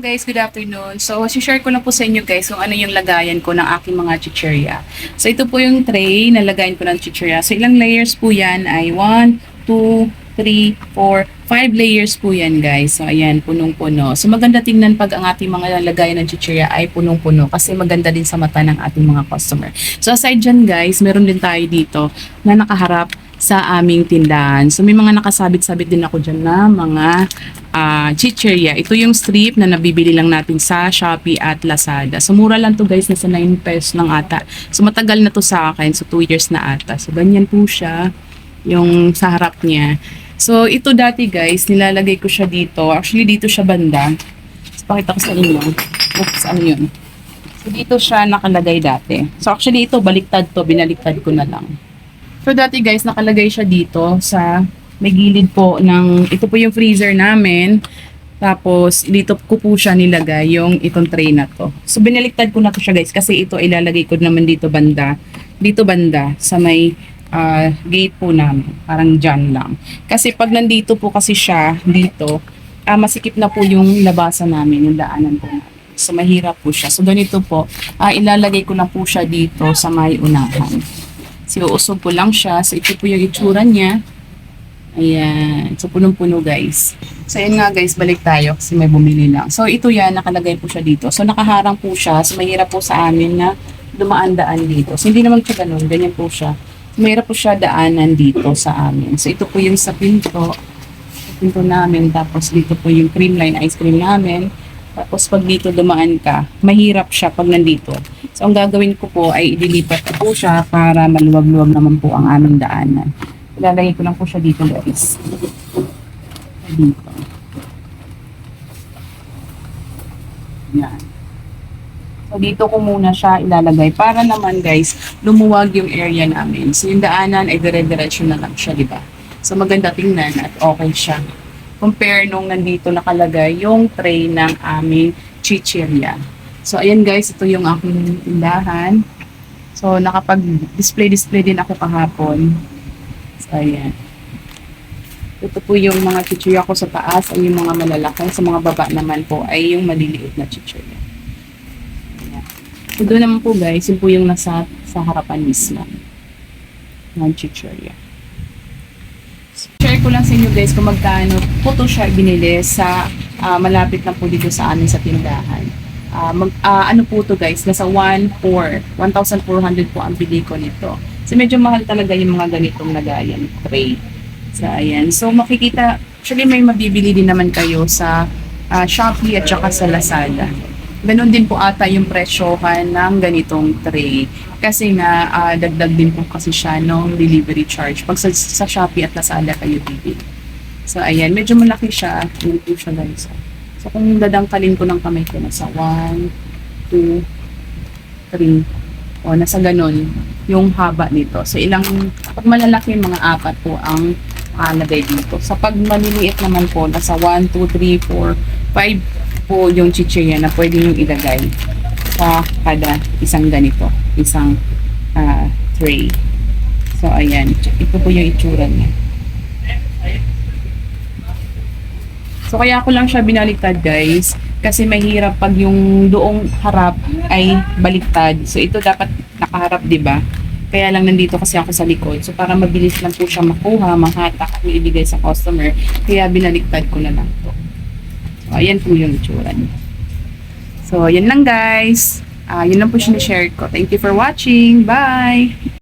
Guys, good afternoon. So, share ko lang po sa inyo guys kung ano yung lagayan ko ng aking mga chichirya. So, ito po yung tray na lagayan ko ng chichirya. So, ilang layers po yan ay 1, 2, 3, 4, 5 layers po yan guys. So, ayan, punong-puno. So, maganda tingnan pag ang ating mga lagayan ng chichirya ay punong-puno kasi maganda din sa mata ng ating mga customer. So, aside dyan guys, meron din tayo dito na nakaharap sa aming tindahan. So, may mga nakasabit-sabit din ako dyan na mga ah chichirya. Ito yung strip na nabibili lang natin sa Shopee at Lazada. So, mura lang to guys. Nasa 9 pesos lang ata. So, matagal na to sa akin. So, 2 years na ata. So, ganyan po siya yung sa harap niya. So, ito dati guys, nilalagay ko siya dito. Actually, dito siya banda. So, pakita ko sa inyo. Oops, ano yun? So, dito siya nakalagay dati. So, actually, ito, baliktad to. Binaliktad ko na lang. So, dati guys, nakalagay siya dito sa may gilid po ng, ito po yung freezer namin. Tapos, dito ko po siya nilagay yung itong tray na to. So, binaliktad ko na to siya guys kasi ito ilalagay ko naman dito banda. Dito banda sa may ah, gate po namin. Parang dyan lang. Kasi pag nandito po kasi siya dito, ah, masikip na po yung labasan namin, yung daanan po namin. So, mahirap po siya. So, ganito po, ah, ilalagay ko na po siya dito sa may unahan. So, uusog ko lang siya. So, ito po yung itsura niya. Ayan. So, punong-puno guys. So, yun nga guys, balik tayo kasi may bumili lang. So, ito yan, nakalagay po siya dito. So, nakaharang po siya. So, mahirap po sa amin na dumaan-daan dito. So, hindi naman siya ganun. Ganyan po siya. So, mahirap po siya daanan dito sa amin. So, ito po yung sa pinto. Sa pinto namin. Tapos, dito po yung cream line ice cream namin. Tapos, pag dito dumaan ka, mahirap siya pag nandito. So, ang gagawin ko po ay idilipat ko po siya para maluwag-luwag naman po ang aming daanan. Ilalagay ko lang po siya dito, guys. Dito. Yan. So, dito ko muna siya ilalagay para naman, guys, lumuwag yung area namin. So, yung daanan ay dire-diretso na lang siya, di ba? So, maganda tingnan at okay siya. Compare nung nandito nakalagay yung tray ng aming chichirya. So, ayan guys, ito yung aking tindahan. So, nakapag-display-display din ako kahapon. So, ayan. Ito po yung mga chichirya ko sa taas ay yung mga malalaki. Sa mga baba naman po ay yung maliliit na chichirya. Ayan. So, doon naman po guys, yun po yung nasa sa harapan mismo ng chichirya. Share ko lang sa inyo guys kung magkano po to siya binili sa ah, malapit lang po dito sa amin sa tindahan. Ah, mag, ah, ano po to guys, nasa 1,400, 1,400 po ang bili ko nito. So medyo mahal talaga yung mga ganitong lagayan, tray. So ayan, so makikita, actually may mabibili din naman kayo sa ah, Shopee at saka sa Lazada. Ganon din po ata yung presyohan ng ganitong tray. Kasi nga, ah, dagdag din po kasi siya ng delivery charge. Pag sa, sa Shopee at Lazada kayo bibili. So, ayan. Medyo malaki siya. Yun po siya guys. So, kung dadangkalin ko ng kamay ko, nasa 1, 2, 3, o nasa ganon yung haba nito. So, ilang, pag malalaki, mga apat po ang nakalagay dito. Sa pag maliliit naman po, nasa 1, 2, 3, 4, 5 po yung chichirya na pwede yung ilagay sa kada isang ganito, isang ah, tray. So, ayan. Ito po yung itsura niya. So, kaya ko lang siya binaliktad, guys. Kasi mahirap pag yung doong harap ay baliktad. So, ito dapat nakaharap, di ba? Kaya lang nandito kasi ako sa likod. So, para mabilis lang po siya makuha, mahatak, at ibigay sa customer. Kaya binaliktad ko na lang to. So, ayan po yung itsura niya. So, yan lang guys. Ah, yun lang po sinishare ko. Thank you for watching. Bye!